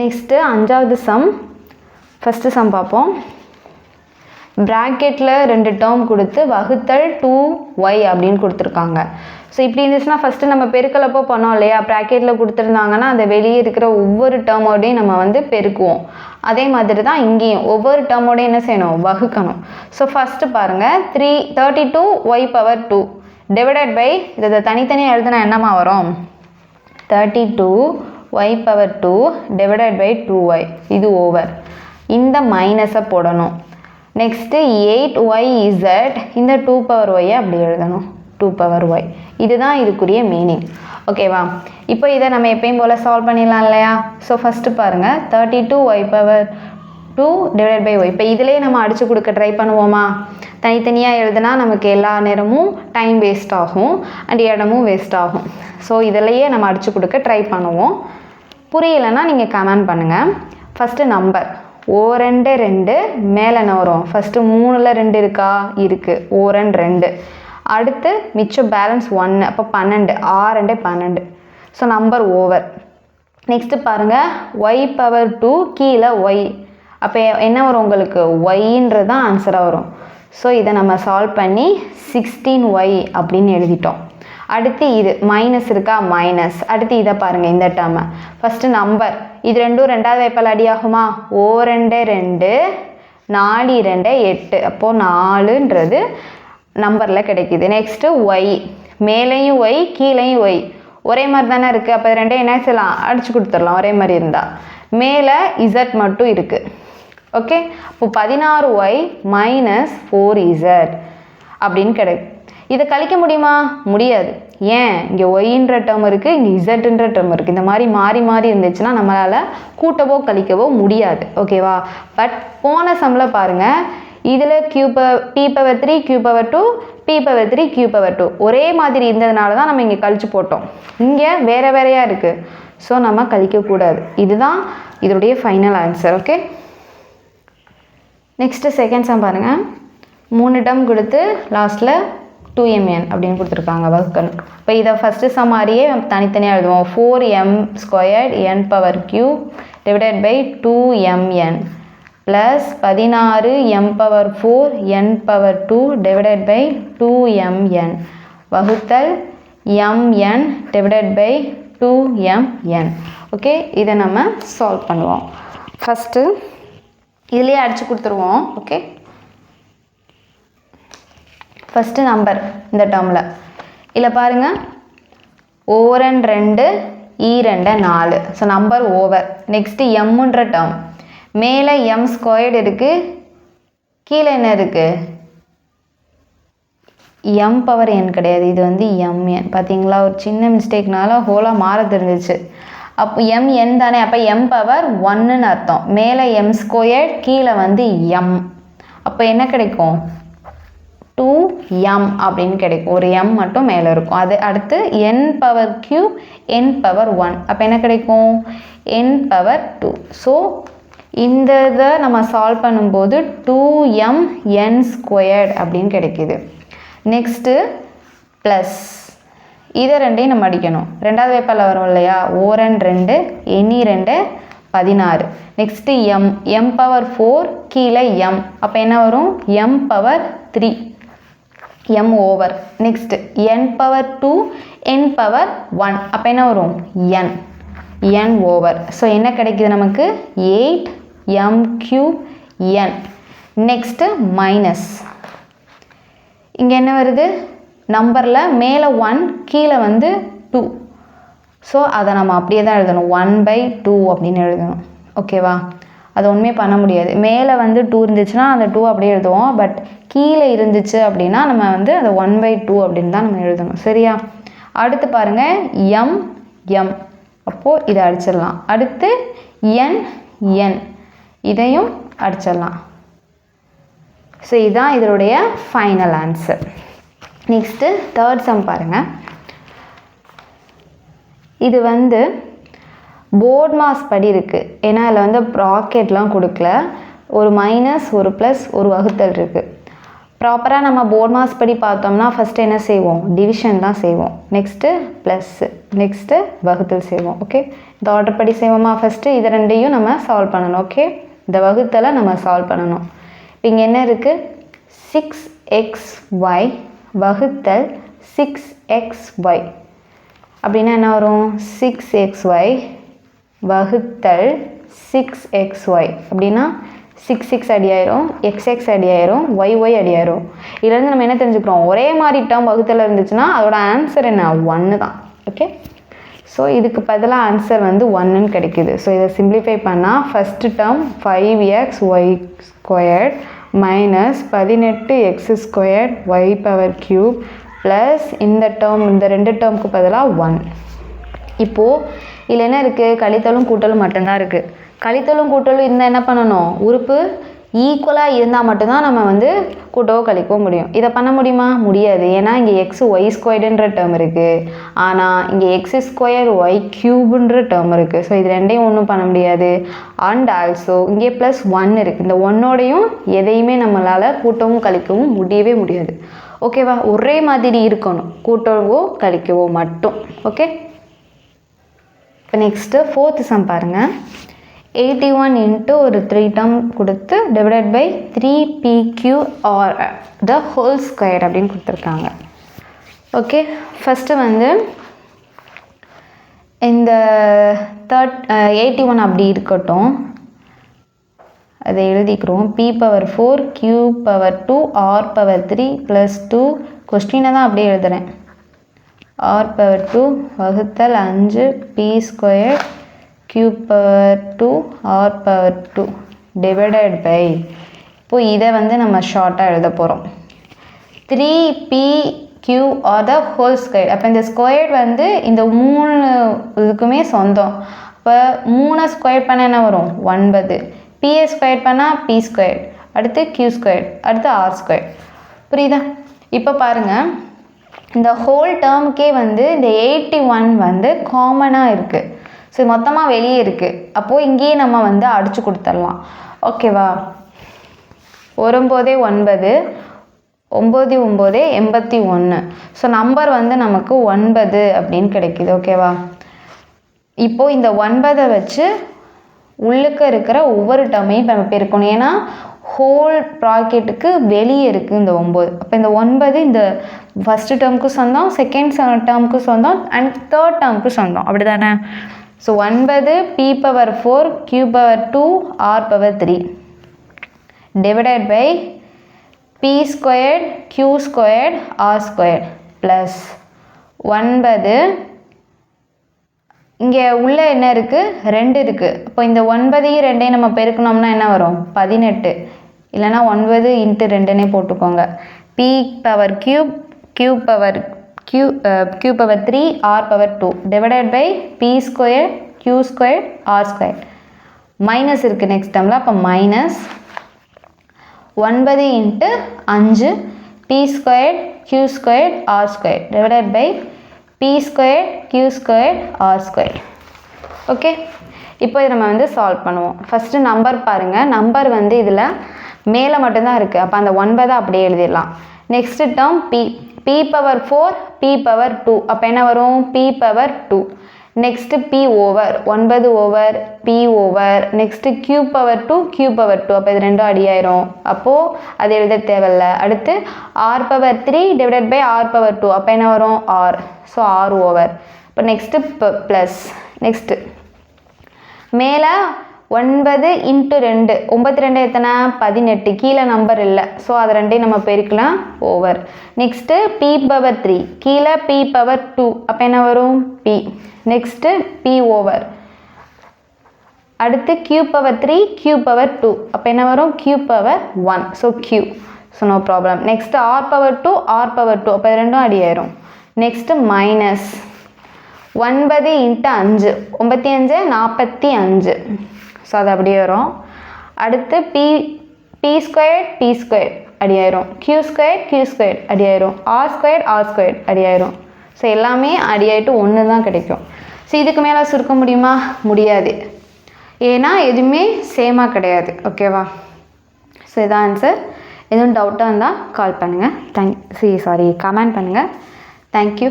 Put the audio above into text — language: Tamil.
நெக்ஸ்ட்டு அஞ்சாவது சம் ஃபஸ்ட்டு சம் பார்ப்போம். ப்ராக்கெட்டில் ரெண்டு டேர்ம் கொடுத்து வகுத்தல் டூ ஒய் அப்படின்னு கொடுத்துருக்காங்க. ஸோ இப்படி இருந்துச்சுன்னா ஃபஸ்ட்டு நம்ம பெருக்கலப்போ பண்ணோம் இல்லையா? ப்ராக்கெட்டில் கொடுத்துருந்தாங்கன்னா அந்த வெளியே இருக்கிற ஒவ்வொரு டேர்மோடையும் நம்ம வந்து பெருக்குவோம். அதே மாதிரி தான் இங்கேயும் ஒவ்வொரு டேர்மோடையும் என்ன செய்யணும்? வகுக்கணும். ஸோ ஃபஸ்ட்டு பாருங்கள் three thirty two y power two divided by இதை தனித்தனியாக எழுதுனா என்னமா வரும்? Thirty two y power two divided by two y இது ஓவர் இந்த மைனஸை போடணும். நெக்ஸ்ட்டு எயிட் ஒய் இசட் இந்த டூ பவர் ஒய்யை அப்படி எழுதணும். டூ பவர் ஒய் இதுதான் இதுக்குரிய மீனிங் ஓகேவா இப்போ இதை நம்ம எப்பயும் போல் சால்வ் பண்ணிடலாம் இல்லையா? ஸோ ஃபஸ்ட்டு பாருங்கள் thirty two y power two divide by y இப்போ இதிலே நம்ம அடித்து கொடுக்க ட்ரை பண்ணுவோமா? தனித்தனியாக எழுதுனா நமக்கு எல்லா நேரமும் டைம் வேஸ்ட் ஆகும் அண்ட் இடமும் வேஸ்ட் ஆகும். ஸோ இதிலையே நம்ம அடித்து கொடுக்க ட்ரை பண்ணுவோம். புரியலைன்னா நீங்கள் கமெண்ட் பண்ணுங்கள் ஃபஸ்ட்டு நம்பர் ஓ ரெண்டு ரெண்டு மேலே என்ன வரும்? ஃபஸ்ட்டு மூணில் ரெண்டு இருக்கா? இருக்குது ஓ ரெண்டு ரெண்டு. அடுத்து மிச்சம் பேலன்ஸ் ஒன்று அப்போ பன்னெண்டு. ஆ ரெண்டு பன்னெண்டு. ஸோ நம்பர் ஓவர் நெக்ஸ்ட்டு பாருங்கள் ஒய் பவர் டூ கீழே ஒய் அப்போ என்ன வரும் உங்களுக்கு? ஒய்ன்றது தான் ஆன்சராக வரும். ஸோ இதை நம்ம சால்வ் பண்ணி சிக்ஸ்டீன் ஒய் அப்படின்னு எழுதிட்டோம். அடுத்து இது மைனஸ் இருக்கா? மைனஸ் அடுத்து இதை பாருங்கள் இந்த டேர்மை ஃபஸ்ட்டு நம்பர் இது ரெண்டும் ரெண்டாவது வைப்பால் அடி ஆகுமா ஓ ரெண்டு ரெண்டு. நாலு ரெண்டு எட்டு. அப்போது நாலுன்றது நம்பரில் கிடைக்குது. நெக்ஸ்ட்டு ஒய் மேலேயும் ஒய் கீழேயும் ஒய் ஒரே மாதிரி தானே இருக்குது அப்போ ரெண்டே என்ன செய்யலாம்? அடிச்சு கொடுத்துடலாம். ஒரே மாதிரி இருந்தால் மேலே இசட் மட்டும் இருக்குது ஓகே இப்போ பதினாறு ஒய் மைனஸ் ஃபோர் இசட் அப்படின்னு கிடைக்கும் இதை கழிக்க முடியுமா? முடியாது. ஏன்? இங்கே ஒய்ன்ற டேர்ம் இருக்குது இங்கே இசட்ன்ற டேர்ம் இருக்குது இந்த மாதிரி மாறி மாறி இருந்துச்சுன்னா நம்மளால் கூட்டவோ கழிக்கவோ முடியாது. ஓகேவா பட் போன சம்மில் பாருங்கள் இதில் கியூ ப p power three q power two p power three q power two ஒரே மாதிரி இருந்ததுனால தான் நம்ம இங்கே கழிச்சு போட்டோம். இங்கே வேறு வேறையாக இருக்குது ஸோ நம்ம கழிக்கக்கூடாது. இதுதான் இதோடைய final answer okay next second sum பாருங்கள் மூணு டம் கொடுத்து லாஸ்ட்டில் டூ எம்என் அப்படின்னு கொடுத்துருக்காங்க வகுக்கணும் இப்போ இதை ஃபஸ்ட்டு சம் மாதிரியே தனித்தனியாக எழுதுவோம் four m squared n power q divided by two mn plus பதினாறு m power four n power two divided by two mn வகுத்தல் mn divided by two mn okay இதை நம்ம சால்வ் பண்ணுவோம். ஃபஸ்ட்டு இதுலேயே அடித்து கொடுத்துருவோம் ஓகே ஃபஸ்ட்டு நம்பர் இந்த டேர்மில் இதில் பாருங்கள் ஓரன் ரெண்டு ஈ ரெண்டு நாலு. ஸோ நம்பர் ஓவர் நெக்ஸ்ட்டு எம்முன்ற டேர்ம் மேலே எம் ஸ்கொயர்டு இருக்குது கீழே என்ன இருக்குது எம் பவர் என் கிடையாது. இது வந்து எம்என் பார்த்தீங்களா ஒரு சின்ன மிஸ்டேக்னால ஹோலாக மாற தெரிஞ்சிச்சு அப்போ எம் என் தானே அப்போ எம் பவர் ஒன்னுன்னு அர்த்தம். மேலே எம் ஸ்கொயர் கீழே வந்து எம் அப்போ என்ன கிடைக்கும்? டூ எம் அப்படின்னு கிடைக்கும். ஒரு எம் மட்டும் மேலே இருக்கும். அது அடுத்து n power cube n power one அப்போ என்ன கிடைக்கும்? என் பவர் டூ ஸோ இந்த இதை நம்ம சால்வ் பண்ணும்போது டூ எம் என் ஸ்கொயர்ட் அப்படின்னு கிடைக்கிது. நெக்ஸ்ட்டு ப்ளஸ் இதை ரெண்டையும் நம்ம அடிக்கணும். ரெண்டாவது வேப்பால் வரும் இல்லையா? ஓரன் ரெண்டு எண்ணி ரெண்டு பதினாறு. Next m m power four கீழே எம் அப்போ என்ன வரும்? M power three m over next n power two n power one அப்போ என்ன வரும்? என் என் ஓவர் ஸோ என்ன கிடைக்குது நமக்கு? Eight m q n next minus இங்கே என்ன வருது? நம்பரில் மேலே ஒன் கீழே வந்து டூ ஸோ அதை நம்ம அப்படியே தான் எழுதணும். ஒன் பை டூ அப்படின்னு எழுதணும். ஓகேவா அது ஒன்றுமே பண்ண முடியாது. மேலே வந்து டூ இருந்துச்சுன்னா அந்த டூ அப்படியே எழுதுவோம். பட் கீழே இருந்துச்சு அப்படின்னா நம்ம வந்து அந்த ஒன் பை டூ அப்படின்னு தான் நம்ம எழுதணும். சரியா? அடுத்து பாருங்கள் எம் எம் அப்போது இதை அடிச்சிடலாம். அடுத்து என் என் இதையும் அடிச்சிடலாம். ஸோ இதுதான் இதனுடைய final answer next third sum பாருங்கள் இது வந்து போர்ட் மாஸ் படி இருக்குது ஏன்னா அதில் வந்து ப்ராக்கெட்லாம் கொடுக்கல. ஒரு மைனஸ் ஒரு ப்ளஸ் ஒரு வகுத்தல் இருக்குது ப்ராப்பராக நம்ம போர்ட் மாஸ் படி பார்த்தோம்னா ஃபஸ்ட்டு என்ன செய்வோம்? டிவிஷன் தான் செய்வோம். நெக்ஸ்ட்டு ப்ளஸ்ஸு நெக்ஸ்ட்டு வகுத்தல் செய்வோம். ஓகே இந்த ஆர்டர் படி செய்வோமா ஃபஸ்ட்டு இது ரெண்டையும் நம்ம சால்வ் பண்ணணும். ஓகே இந்த வகுத்தலை நம்ம சால்வ் பண்ணணும். இப்போ இங்கே என்ன இருக்குது சிக்ஸ் எக்ஸ் ஒய் வகுத்தல் சிக்ஸ் எக்ஸ் ஒய் அப்படின்னா என்ன வரும்? சிக்ஸ் எக்ஸ் ஒய் வகுத்தல் சிக்ஸ் எக்ஸ் ஒய் அப்படின்னா சிக்ஸ் சிக்ஸ் அடி ஆயிரும் எக்ஸ் எக்ஸ் அடி ஆயிரும் ஒய் ஒய் அடி ஆயிரும் இதுலேருந்து நம்ம என்ன தெரிஞ்சுக்கிறோம்? ஒரே மாதிரி டேர்ம் வகுத்தில் இருந்துச்சுன்னா அதோட ஆன்சர் என்ன? ஒன்று தான். ஓகே ஸோ இதுக்கு பதிலாக ஆன்சர் வந்து ஒன்றுன்னு கிடைக்குது. ஸோ இதை சிம்பிளிஃபை பண்ணால் first term five x y squared minus பதினெட்டு x squared y power cube plus இந்த டேர்ம் இந்த ரெண்டு டேர்முக்கு பதிலாக ஒன் இப்போது இதில் என்ன இருக்குது கழித்தலும் கூட்டலும் மட்டும்தான் இருக்குது கழித்தலும் கூட்டலும் இருந்தால் என்ன பண்ணணும்? உறுப்பு ஈக்குவலாக இருந்தால் மட்டும்தான் நம்ம வந்து கூட்டவோ கழிக்கவோ முடியும். இதை பண்ண முடியுமா? முடியாது. ஏன்னா இங்கே எக்ஸ் ஒய் ஸ்கொயர்டுன்ற டேர்ம் இருக்குது ஆனால் இங்கே எக்ஸ் ஸ்கொயர் ஒய் க்யூப்ன்ற டேர்ம் இருக்குது ஸோ இது ரெண்டையும் ஒன்றும் பண்ண முடியாது. அண்ட் ஆல்சோ இங்கே ப்ளஸ் ஒன் இருக்குது இந்த ஒன்னோடையும் எதையுமே நம்மளால் கூட்டவும் கழிக்கவும் முடியவே முடியாது. ஓகேவா ஒரே மாதிரி இருக்கணும். கூட்டவோ கழிக்கவோ மட்டும். ஓகே இப்போ நெக்ஸ்ட்டு ஃபோர்த்து சம் பாருங்கள் எயிட்டி ஒன் இன்ட்டு ஒரு த்ரீ டேர்ம் கொடுத்து divided by three p q r the whole square அப்படின்னு கொடுத்துருக்காங்க. ஓகே ஃபஸ்ட்டு வந்து இந்த தேர்ட் எயிட்டி ஒன் அப்படி இருக்கட்டும். அதை எழுதிக்கிறோம். P power four q power two r power three plus two கொஸ்டினை தான் அப்படியே எழுதுகிறேன் ஆர் பவர் டூ வகுத்தல் அஞ்சு p square q power two r power two divided by இப்போ இதை வந்து நம்ம ஷார்ட்டாக எழுத போகிறோம் three p q r the whole square அப்போ இந்த ஸ்கொயர் வந்து இந்த மூணு இதுக்குமே சொந்தம். இப்போ மூணை ஸ்கொயர் பண்ண என்ன வரும்? ஒன்பது. பிஏ ஸ்கொயர் பண்ணால் பி ஸ்கொயர் அடுத்து கியூ ஸ்கொயர் அடுத்து ஆர் ஸ்கொயர் புரியுதா? இப்போ பாருங்கள் இந்த ஹோல் டேர்முக்கே வந்து இந்த எயிட்டி ஒன் வந்து காமனாக இருக்குது ஸோ மொத்தமாக வெளியே இருக்குது அப்போது இங்கேயே நம்ம வந்து அடித்து கொடுத்துடலாம். ஓகேவா ஒரும்போதே ஒன்பது ஒம்பது ஒம்பது எண்பத்தி ஒன்று ஸோ நம்பர் வந்து நமக்கு ஒன்பது அப்படின்னு கிடைக்குது. ஓகேவா இப்போது இந்த ஒன்பதை வச்சு உள்ளுக்க இருக்கிற ஒவ்வொரு டேர்மையும் நம்ம பெருக்கணும். ஏன்னா ஹோல் ப்ராக்கெட்டுக்கு வெளியே இருக்குது இந்த ஒம்பது அப்போ இந்த ஒன்பது இந்த ஃபஸ்ட்டு டேர்முக்கு சொந்தம் செகண்ட் டேர்முக்கு சொந்தம் அண்ட் தேர்ட் டேர்முக்கு சொந்தம். அப்படி தானே ஸோ ஒன்பது p power four q power two r power three divided by p squared q squared r squared plus ஒன்பது. இங்கே உள்ள என்ன இருக்குது ரெண்டு இருக்குது இப்போ இந்த ஒன்பதையும் ரெண்டையும் நம்ம பெருக்கணும்னா என்ன வரும்? பதினெட்டு. இல்லைனா ஒன்பது இன்ட்டு ரெண்டுன்னே போட்டுக்கோங்க. P power cube q power q q power three r power two divided by p square q square r square minus இருக்குது நெக்ஸ்ட் டேர்மில் அப்போ மைனஸ் ஒன்பது இன்ட்டு அஞ்சு p square q square r square divided by p square q square r square okay இப்போ இதை நம்ம வந்து சால்வ் பண்ணுவோம். ஃபஸ்ட்டு நம்பர் பாருங்கள் நம்பர் வந்து இதில் மேலே மட்டும்தான் இருக்குது அப்போ அந்த ஒன்பதை அப்படியே எழுதிடலாம். Next term p p power four p power two அப்போ என்ன வரும்? P power two next p over ஒன்பது over p over next q power two q power two அப்போ இது ரெண்டும் அடியாயிரும் அப்போது அது எழுத தேவையில்ல. அடுத்து r power three divided by r power two அப்போ என்ன வரும்? ஆர் ஸோ ஆர் ஓவர் இப்போ நெக்ஸ்ட்டு ப்ளஸ் நெக்ஸ்ட்டு மேலே ஒன்பது இன்ட்டு ரெண்டு. ஒம்பத்தி ரெண்டு எத்தனை? பதினெட்டு. கீழே நம்பர் இல்லை. ஸோ அது ரெண்டையும் நம்ம பெருக்கலாம். Over next p power three கீழே பி பவர் டூ அப்போ என்ன வரும்? பி நெக்ஸ்ட்டு பி ஓவர் அடுத்து q power three q power two அப்போ என்ன வரும்? Q power one so q so no problem next r power two r power two அப்போ ரெண்டும் அடி ஆயிரும். நெக்ஸ்ட்டு மைனஸ் ஒன்பது இன்ட்டு அஞ்சு. ஒம்பத்தி அஞ்சு நாற்பத்தி அஞ்சு. ஸோ அது அப்படியே வரும். அடுத்து p p square p square அடியாயிரும். Q square q square அடியாயிரும். ஆர் ஸ்கொயர் ஆர் ஸ்கொயர் அடியாயிரும். ஸோ எல்லாமே அடியாயிட்டு ஒன்று தான் கிடைக்கும். ஸோ இதுக்கு மேலே சுருக்க முடியுமா? முடியாது. ஏன்னா எதுவுமே சேமாக கிடையாது. ஓகேவா ஸோ இதான் ஆன்சர் எதுவும் டவுட்டாக இருந்தால் கால் பண்ணுங்கள் தேங்க் சி சாரி கமெண்ட் பண்ணுங்கள் தேங்க்யூ